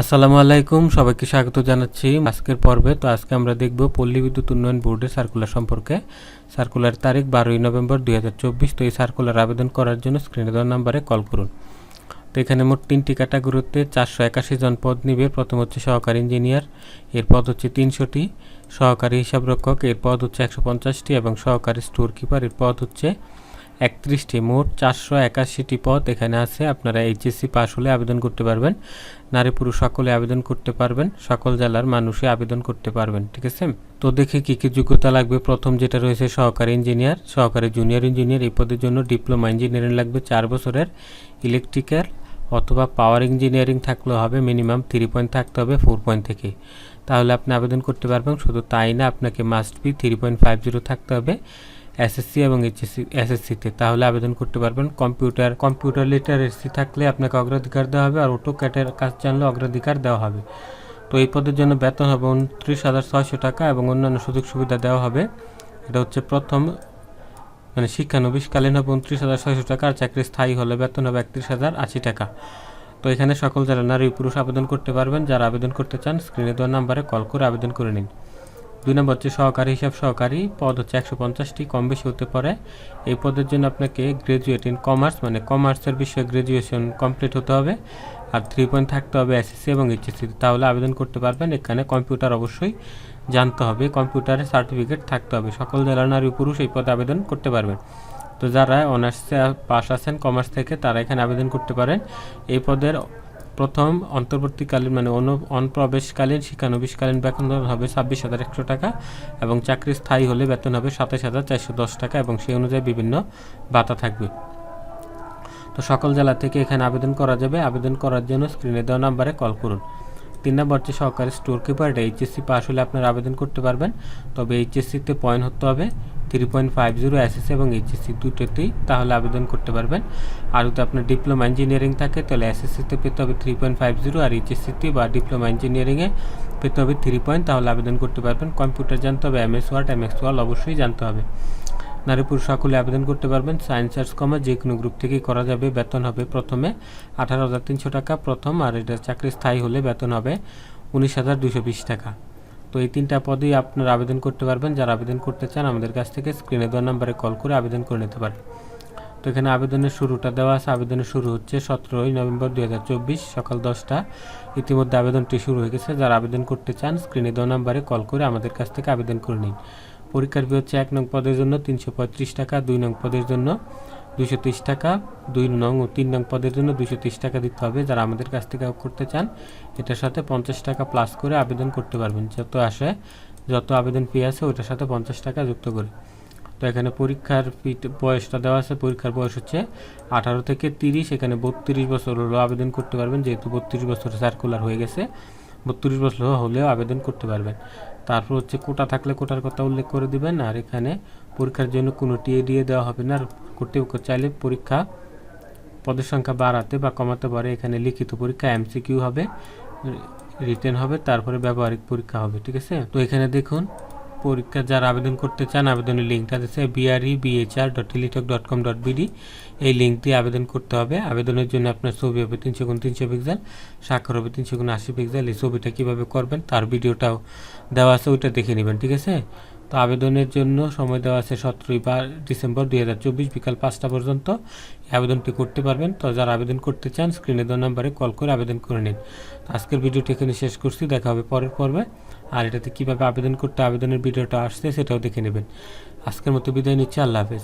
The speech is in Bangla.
আসসালামু আলাইকুম, সবাইকে স্বাগত জানাচ্ছি আজকের পর্বে। তো আজকে আমরা দেখব পল্লী বিদ্যুৎ উন্নয়ন বোর্ডের সার্কুলার সম্পর্কে। সার্কুলার তারিখ বারোই নভেম্বর দুই হাজার চব্বিশ। তো এই সার্কুলার আবেদন করার জন্য স্ক্রিনে দেওয়ার নাম্বারে কল করুন। তো এখানে মোট তিনটি ক্যাটাগরিতে চারশো একাশি জন পদ নিবে। প্রথম হচ্ছে সহকারী ইঞ্জিনিয়ার, এর পদ হচ্ছে তিনশোটি। সহকারী হিসাবরক্ষক, এর পদ হচ্ছে একশো পঞ্চাশটি এবং সহকারী স্টোর কিপার এর পদ হচ্ছে একত্রিশটি, মোট চারশো একাশিটি পদ এখানে আছে। আপনারা এইচএসসি পাস হলে আবেদন করতে পারবেন। নারী পুরুষ সকলে আবেদন করতে পারবেন। সকল জেলার মানুষই আবেদন করতে পারবেন, ঠিক আছে? তো দেখে কী কী যোগ্যতা লাগবে? প্রথম যেটা রয়েছে সহকারী ইঞ্জিনিয়ার। সহকারী জুনিয়র ইঞ্জিনিয়ার, এই পদের জন্য ডিপ্লোমা ইঞ্জিনিয়ারিং লাগবে। চার বছরের ইলেকট্রিক্যাল অথবা পাওয়ার ইঞ্জিনিয়ারিং থাকলেও হবে, মিনিমাম থ্রি পয়েন্ট থাকতে হবে, ফোর পয়েন্ট থেকে। তাহলে আপনি আবেদন করতে পারবেন, শুধু তাই না, আপনাকে must be three point five zero থাকতে হবে। এসএসসি এবং এইচএসসি এসএসসিতে তাহলে আবেদন করতে পারবেন। কম্পিউটার কম্পিউটার লিটারেসি থাকলে আপনাকে অগ্রাধিকার দেওয়া হবে আর অটো ক্যাটের কাজ জানলে অগ্রাধিকার দেওয়া হবে। তো এই পদের জন্য বেতন হবে উনত্রিশ হাজার ছয়শো টাকা এবং অন্যান্য সুযোগ সুবিধা দেওয়া হবে। এটা হচ্ছে প্রথম মানে শিক্ষানবিশকালীন হবে উনত্রিশ হাজার ছয়শো টাকা আর চাকরি স্থায়ী হলে বেতন হবে একত্রিশ হাজার আশি টাকা। তো এখানে সকল যারা নারী পুরুষ আবেদন করতে পারবেন, যারা আবেদন করতে চান স্ক্রিনে দেওয়া নাম্বারে কল করে আবেদন করে নিন। দুই নম্বর হচ্ছে সহকারী, হিসাব সহকারী, পদ হচ্ছে একশো পঞ্চাশটি, কম বেশি হতে পারে। এই পদের জন্য আপনাকে গ্রাজুয়েট ইন কমার্স মানে কমার্সের বিষয়ে গ্রাজুয়েশন কমপ্লিট হতে হবে। আর থ্রি পয়েন্ট থাকতে হবে এসএসসি এবং এইচএসসি তাহলে আবেদন করতে পারবেন। এখানে কম্পিউটার অবশ্যই জানতে হবে কম্পিউটারের সার্টিফিকেট থাকতে হবে। সকল জেলার নারী পুরুষ এই পদে আবেদন করতে পারবেন। তো যারা অনার্সে পাস আছেন কমার্স থেকে, তারা এখানে আবেদন করতে পারেন। এই পদের প্রথম অন্তর্বর্তীকালীন মানে অনু, অনপ্রবেশকালীন, শিক্ষানবিশকালীন বেতন হবে ছাব্বিশ হাজার একশো টাকা এবং চাকরি স্থায়ী হলে বেতন হবে সাতাশ হাজার চারশো দশ টাকা এবং সেই অনুযায়ী বিভিন্ন ভাতা থাকবে। তো সকল জেলা থেকে এখানে আবেদন করা যাবে। আবেদন করার জন্য স্ক্রিনে দেওয়া নাম্বারে কল করুন। তিন নম্বর হচ্ছে সহকারী স্টোর কিপার এইচএসসি পাস হলে আপনারা আবেদন করতে পারবেন। তবে এইচএসসিতে পয়েন্ট হতে হবে। Three point five zero SSC এবং এইচএসসি দুটোতেই তাহলে আবেদন করতে পারবেন। আর যদি আপনার ডিপ্লোমা ইঞ্জিনিয়ারিং থাকে, তাহলে এসএসসিতে পেতে হবে থ্রি পয়েন্ট ফাইভ জিরো আর এইচএসসিতে বা ডিপ্লোমা ইঞ্জিনিয়ারিংয়ে পেতে হবে থ্রি পয়েন্ট তাহলে আবেদন করতে পারবেন। কম্পিউটার জানতে হবে এমএস ওয়ার্ড এমএক্স ওয়ার্ড অবশ্যই জানতে হবে। নারী পুরুষ সকলে আবেদন করতে পারবেন। সায়েন্স আর্টস কমার্স যে কোনো গ্রুপ থেকেই করা যাবে, বেতন হবে প্রথমে আঠারো হাজার তিনশো টাকা প্রথম, আর এটা চাকরি স্থায়ী হলে বেতন হবে উনিশ হাজার দুশো বিশ টাকা। তো এই তিনটা পদেই আপনারা আবেদন করতে পারবেন। যারা আবেদন করতে চান, আমাদের কাছ থেকে স্ক্রিনে দেওয়া নাম্বারে কল করে আবেদন করে নিতে পারেন। তো এখানে আবেদনের শুরুটা দেওয়া আছে। আবেদনের শুরু হচ্ছে সতেরোই নভেম্বর দুই হাজার চব্বিশ সকাল দশটা। ইতিমধ্যে আবেদনটি শুরু হয়ে গেছে। যারা আবেদন করতে চান স্ক্রিনে দেওয়া নাম্বারে কল করে আমাদের কাছ থেকে আবেদন করে নিন। পরীক্ষার ফি হচ্ছে এক নং পদের জন্য তিনশো পঁয়ত্রিশ টাকা, দুই নং পদের জন্য দুশো টাকা, দুই নং ও তিন নং পদের জন্য দুশো টাকা দিতে হবে যারা আমাদের কাছ থেকে করতে চান। এটার সাথে পঞ্চাশ টাকা প্লাস করে আবেদন করতে পারবেন। যত আসে, যত আবেদন ফি আছে ওইটার সাথে পঞ্চাশ টাকা যুক্ত করে। তো এখানে পরীক্ষার বয়সটা দেওয়া আছে, পরীক্ষার বয়স হচ্ছে আঠারো থেকে তিরিশ। এখানে বত্রিশ বছর হলো আবেদন করতে পারবেন, যেহেতু বত্রিশ বছর সার্কুলার হয়ে গেছে। বত্রিশ বছর হলেও আবেদন করতে পারবেন। তারপর হচ্ছে কোটা থাকলে কোটার কথা উল্লেখ করে দিবেন, আর এখানে পরীক্ষার জন্য কোনো টিএ দিয়ে দেওয়া হবে না। আর কর্তৃপক্ষ চাইলে পরীক্ষা পদের সংখ্যা বাড়াতে বা কমাতে পারে। এখানে লিখিত পরীক্ষা এমসিকিউ হবে, রিটেন হবে, তারপরে ব্যবহারিক পরীক্ষা হবে, ঠিক আছে? তো এখানে দেখুন, পরীক্ষা যারা আবেদন করতে চান, আবেদনের লিঙ্কটা দিচ্ছে BRE BHR dot Teletalk dot com dot BD এই লিঙ্ক দিয়ে আবেদন করতে হবে। আবেদনের জন্য আপনার ছবি হবে তিনশো গুণ তিনশো পিক্সেল স্বাক্ষর হবে তিনশো গুণ আশি পিক্সেল এই ছবিটা কীভাবে করবেন, তার ভিডিওটাও দেওয়া আছে, ওইটা দেখে নেবেন, ঠিক আছে? তো আবেদনের জন্য সময় দেওয়া আছে সতেরোই ডিসেম্বর দুই হাজার চব্বিশ বিকাল পাঁচটা পর্যন্ত। আবেদনটি করতে পারবেন। তো যারা আবেদন করতে চান স্ক্রিনে দেওয়া নাম্বারে কল করে আবেদন করে নিন। আজকের ভিডিওটি এখানে শেষ করছি। দেখা হবে পরের পর্বে। আর এটাতে কীভাবে আবেদন করতে আবেদনের ভিডিওটা আসছে সেটাও দেখে নেবেন। আজকের মতো বিদায় নিচ্ছে। আল্লাহ হাফেজ।